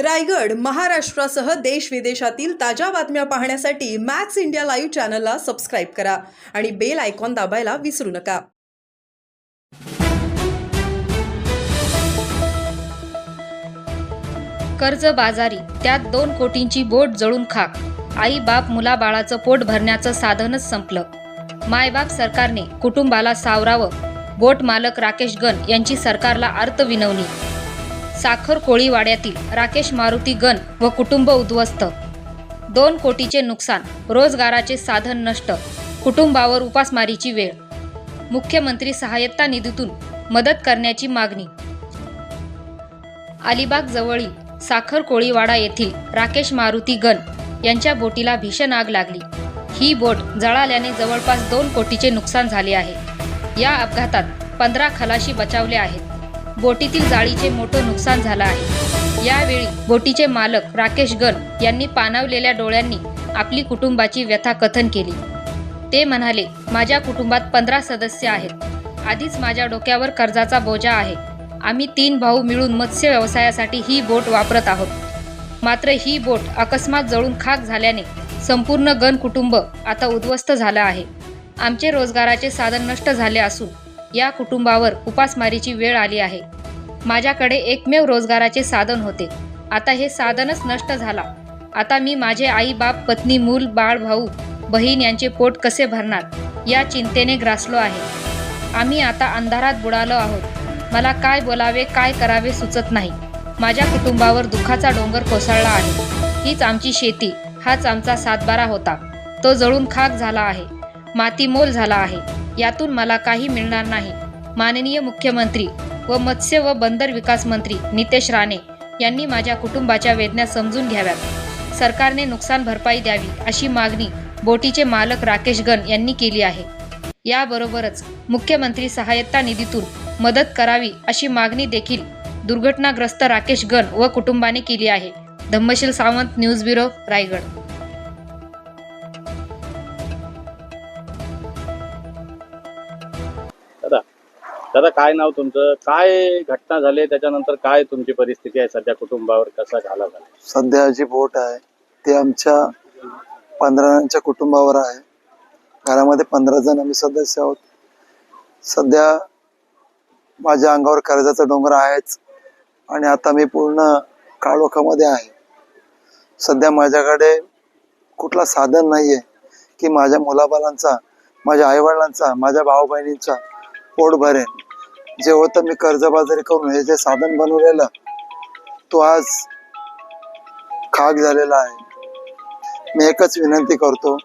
रायगड महाराष्ट्रासह देश विदेशातील ताज्या बातम्या पाहण्यासाठी मॅक्स इंडिया लाईव्ह चॅनलला सबस्क्राईब करा आणि बेल आयकॉन दाबायला विसरू नका. कर्ज बाजारी त्यात दोन कोटींची बोट जळून खाक. आई बाप मुलाबाळाचं पोट भरण्याचं साधनच संपलं. मायबाप सरकारने कुटुंबाला सावरावं. बोट मालक राकेश गन यांची सरकारला अर्थ विनवणी साखर कोळीवाड्यातील राकेश मारुती गन व कुटुंब उद्ध्वस्त. दोन कोटीचे नुकसान रोजगाराचे साधन नष्ट कुटुंबावर उपासमारीची वेळ. मुख्यमंत्री सहाय्यता निधीतून मदत करण्याची मागणी. अलिबाग जवळील साखर कोळीवाडा येथील राकेश मारुती गन यांच्या बोटीला भीषण आग लागली. ही बोट जळाल्याने जवळपास दोन कोटीचे नुकसान झाले आहे. या अपघातात पंधरा खलाशी बचावले आहेत. बोटीतील जाळीचे मोठं नुकसान झालं आहे. यावेळी बोटीचे मालक राकेश गन यांनी पाणावलेल्या डोळ्यांनी आपली कुटुंबाची व्यथा कथन केली. ते म्हणाले माझ्या कुटुंबात पंधरा सदस्य आहेत. आधीच माझ्या डोक्यावर कर्जाचा बोजा आहे. आम्ही तीन भाऊ मिळून मत्स्य व्यवसायासाठी ही बोट वापरत आहोत. मात्र ही बोट अकस्मात जळून खाक झाल्याने संपूर्ण गण कुटुंब आता उद्ध्वस्त झालं आहे. आमचे रोजगाराचे साधन नष्ट झाले असून या कुटुंबावर उपासमारीची वेळ आली आहे. माझ्याकडे एकमेव रोजगाराचे साधन होते. आता हे साधनच नष्ट झाला. आता मी माझे आई बाप पत्नी मूल बाळ भाऊ बहीण यांचे पोट कसे भरणार? या चिंतेने ग्रासलो आहे. आम्ही आता अंधारात बुडालो आहोत. मला काय बोलावे काय करावे सुचत नाही. माझ्या कुटुंबावर दुःखाचा डोंगर कोसळला आहे. हीच आमची शेती. हाच आमचा सातबारा होता. तो जळून खाक झाला आहे. मातीमोल झाला आहे. यातून मला काही मिळणार नाही. माननीय मुख्यमंत्री व मत्स्य व बंदर विकास मंत्री नितेश राणे यांनी माझ्या कुटुंबाच्या वेदना समजून घ्याव्यात. सरकारने नुकसान भरपाई द्यावी अशी मागणी बोटीचे मालक राकेश गन यांनी केली आहे. याबरोबरच मुख्यमंत्री सहाय्यता निधीतून मदत करावी अशी मागणी देखील दुर्घटनाग्रस्त राकेश गन व कुटुंबाने केली आहे. Dhammasheel Sawant news bureau Raigad. दादा काय नाव तुमचं? काय घटना झाली? त्याच्यानंतर काय तुमची परिस्थिती आहे सध्या कुटुंबावर? कसा झाला? झाला सध्या जी बोट आहे ती आमच्या पंधरा जणांच्या कुटुंबावर आहे. घरामध्ये पंधरा जण आम्ही सदस्य आहोत. सध्या माझ्या अंगावर कर्जाचा डोंगर आहेच आणि आता मी पूर्ण काळोखामध्ये आहे. सध्या माझ्याकडे कुठला साधन नाही आहे की माझ्या मुलाबालांचा माझ्या आईवडिलांचा माझ्या भाऊ बहिणींचा पोट भरेन. जे होतं मी कर्जबाजारी करून हे जे साधन बनवलेलं तो आज खाक झालेला आहे. मी एकच विनंती करतो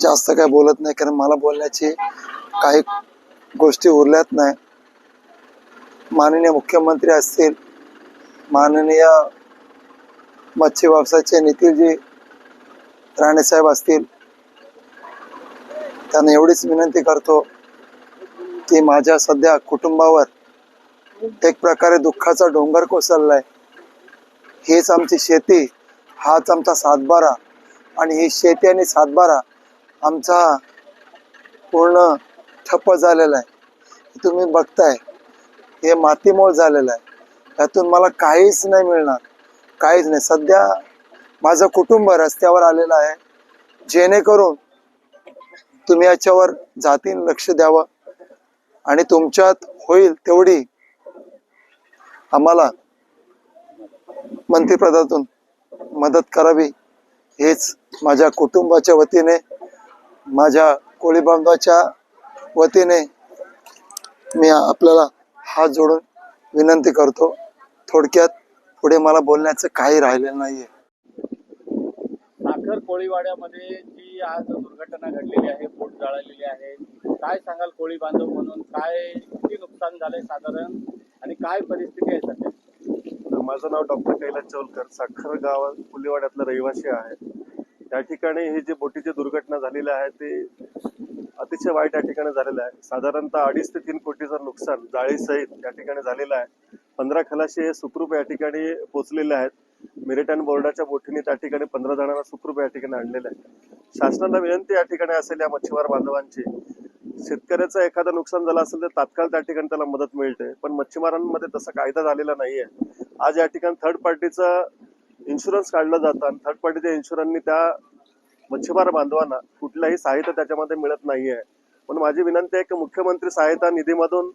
जास्त काय बोलत नाही कारण मला बोलण्याची काही गोष्टी उरल्यात नाही. माननीय मुख्यमंत्री असतील माननीय मच्छी व्यवसायाचे नितीलजी राणेसाहेब असतील त्यांना एवढीच विनंती करतो की माझ्या सध्या कुटुंबावर एक प्रकारे दुःखाचा डोंगर कोसळलाय. हीच आमची शेती हाच आमचा सातबारा आणि ही शेती आणि सातबारा आमचा पूर्ण ठप्प झालेला आहे. तुम्ही बघताय. हे मातीमोल झालेलं आहे. त्यातून मला काहीच नाही मिळणार. काहीच नाही. सध्या माझं कुटुंब रस्त्यावर आलेलं आहे. जेणेकरून तुम्ही याच्यावर जातीन लक्ष द्यावं. आणि तुमच्यात होईल तेवढी आम्हाला मंत्रिपदातून मदत करावी हेच माझ्या कुटुंबाच्या वतीने माझ्या कोळी बांधवाच्या वतीने मी आपल्याला हात जोडून विनंती करतो. थोडक्यात पुढे मला बोलण्याचं काही राहिलेलं नाहीये. साखर कोळीवाड्यामध्ये जी आज दुर्घटना घडलेली आहे बोट जाळलेली आहे काय सांगाल कोळी बांधव म्हणून? काय किती नुकसान झालंय साधारण? आणि काय परिस्थिती आहे सध्या? माझं नाव डॉक्टर कैलास चौलकर साखर गावात फुलेवाड्यातला रहिवासी आहे. त्या ठिकाणी हे जे बोटीची दुर्घटना झालेली आहे ते अतिशय वाईट या ठिकाणी झालेलं आहे. साधारणतः अडीच ते तीन कोटीचं नुकसान जाळीसहित या ठिकाणी झालेलं आहे. पंधरा खलाशी हे सुखरूप या ठिकाणी पोहोचलेले आहेत. मेरिटाईन बोर्डाच्या बोटीने त्या ठिकाणी पंधरा जणांना सुखरूप या ठिकाणी आणलेलं आहे. शासनाला विनंती या ठिकाणी असेल या मच्छीमार बांधवांची शेतकऱ्याचं एखादं नुकसान झालं असेल तर तात्काळ त्या ठिकाणी त्याला मदत मिळते. पण मच्छीमारांमध्ये तसा कायदा झालेला नाहीये. आज या ठिकाणी थर्ड पार्टीचं इन्शुरन्स काढलं जातं आणि थर्ड पार्टीच्या इन्शुरन्सनी त्या मच्छीमार बांधवांना कुठलंही साहित्य त्याच्यामध्ये मिळत नाहीये. पण माझी विनंती आहे की मुख्यमंत्री सहायता निधीमधून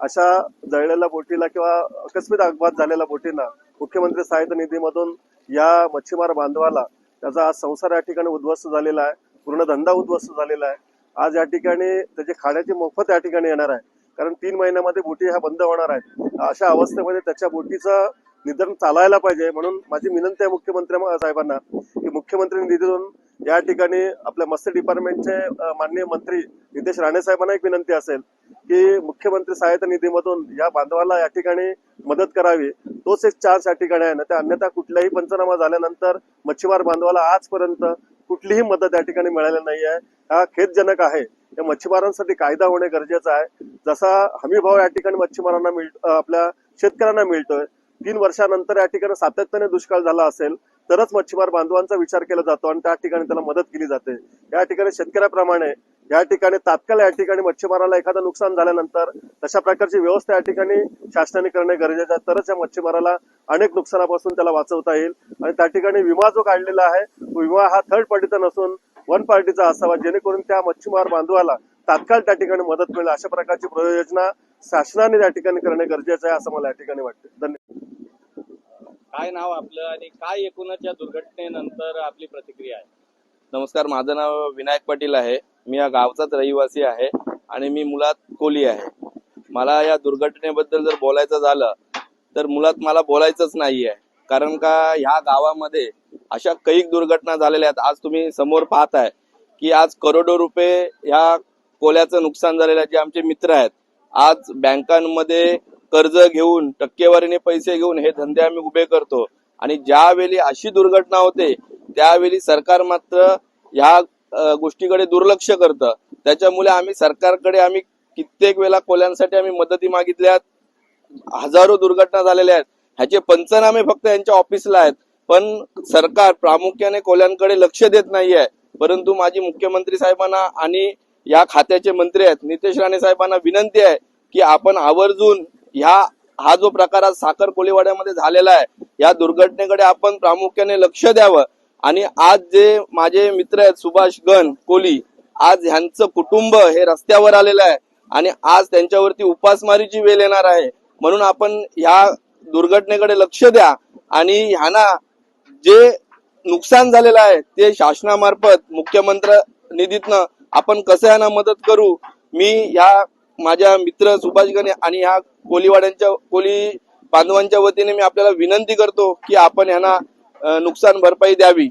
अशा जळलेल्या बोटीला किंवा अकस्मित अपघात झालेल्या बोटींना मुख्यमंत्री सहायता निधीमधून या मच्छीमार बांधवाला त्याचा आज संसार या ठिकाणी उद्ध्वस्त झालेला आहे. पूर्ण धंदा उद्ध्वस्त झालेला आहे. आज या ठिकाणी त्याचे खाण्याची मोफत या ठिकाणी येणार आहे. कारण तीन महिन्यामध्ये बोटी ह्या बंद होणार आहेत. अशा अवस्थेमध्ये त्याच्या बोटीचं निधन चालायला पाहिजे. म्हणून माझी विनंती आहे मुख्यमंत्री साहेबांना की मुख्यमंत्री निधीतून या ठिकाणी आपल्या मत्स्य डिपार्टमेंटचे माननीय मंत्री नितेश राणे साहेबांना एक विनंती असेल की मुख्यमंत्री सहायता निधीमधून या बांधवाला या ठिकाणी मदत करावी. तोच एक चान्स या ठिकाणी आहे. ना त्या अन्यथा कुठलाही पंचनामा झाल्यानंतर मच्छीमार बांधवाला आजपर्यंत कुठलीही मदत या ठिकाणी मिळाली नाही आहे हा खेदजनक आहे. या मच्छीमारांसाठी कायदा होणे गरजेचं आहे. जसा हमीभाव या ठिकाणी मच्छीमारांना मिळ आपल्या शेतकऱ्यांना मिळतोय तीन वर्षानंतर या ठिकाणी सातत्याने दुष्काळ झाला असेल तरच मच्छीमार बांधवांचा विचार केला जातो आणि त्या ठिकाणी त्याला मदत केली जाते. या ठिकाणी शेतकऱ्याप्रमाणे या ठिकाणी तात्काळ या ठिकाणी मच्छीमाराला एखादं नुकसान झाल्यानंतर तशा प्रकारची व्यवस्था या ठिकाणी शासनाने करणे गरजेचं आहे. तरच या मच्छीमाराला अनेक नुकसानापासून त्याला वाचवता येईल. आणि त्या ठिकाणी विमा जो काढलेला आहे तो विमा हा थर्ड पार्टीचा नसून वन पार्टीचा असावा. जेणेकरून त्या मच्छीमार बांधवाला तात्काळ त्या ठिकाणी मदत मिळेल. अशा प्रकारची प्रयोजना शासनाने त्या ठिकाणी करणे गरजेचं आहे असं मला या ठिकाणी वाटते. धन्यवाद. काय नाव आपलं आणि काय एकूणच या दुर्घटनेनंतर आपली प्रतिक्रिया आहे? नमस्कार माझं नाव विनायक पाटील आहे. मी या गावचाच रहिवासी आहे आणि मी मुलात कोली आहे. मला या दुर्घटनेबद्दल जर बोलायचं झालं तर मुलात मला बोलायचंच नाही आहे कारण का ह्या गावामध्ये अशा कैक दुर्घटना झालेल्या आहेत. आज तुम्ही समोर पाहताय की आज करोडो रुपये ह्या कोल्याचं नुकसान झालेलं आहे. जे आमचे मित्र आहेत आज बँकांमध्ये कर्ज घेऊन टक्केवारीने पैसे घेऊन हे धंदे आम्ही उभे करतो. आणि ज्यावेळी अशी दुर्घटना होते त्यावेळी सरकार मात्र ह्या गोष्टीकडे दुर्लक्ष करतं. त्याच्यामुळे आम्ही सरकारकडे आम्ही कित्येक वेळा कोल्यांसाठी आम्ही मदती मागितल्यात हजारो दुर्घटना झालेल्या आहेत. ह्याचे पंचनामे फक्त यांच्या ऑफिसला आहेत. पण सरकार प्रामुख्याने कोल्यांकडे लक्ष देत नाही आहे परंतु माझी मुख्यमंत्री साहेबांना आणि या खात्याचे मंत्री आहेत. नितेश राणे साहेबांना विनंती आहे की आपण आवर्जून ह्या हा जो प्रकार आज साखर कोळीवाड्यामध्ये झालेला आहे या दुर्घटनेकडे आपण प्रामुख्याने लक्ष द्यावं. आणि आज जे माझे मित्र आहेत सुभाष गण कोली आज ह्यांचं कुटुंब हे रस्त्यावर आलेलं आहे आणि आज त्यांच्यावरती उपासमारीची वेळ येणार आहे. म्हणून आपण ह्या दुर्घटनेकडे लक्ष द्या आणि ह्यांना जे नुकसान झालेलं आहे ते शासनामार्फत मुख्यमंत्री निधीतनं आपण कसं ह्यांना मदत करू? मी ह्या माझ्या मित्र सुभाष गणे आणि ह्या कोलीवाड्यांच्या कोली बांधवांच्या वतीने मी आपल्याला विनंती करतो की आपण ह्यांना नुकसान भरपाई द्यावी.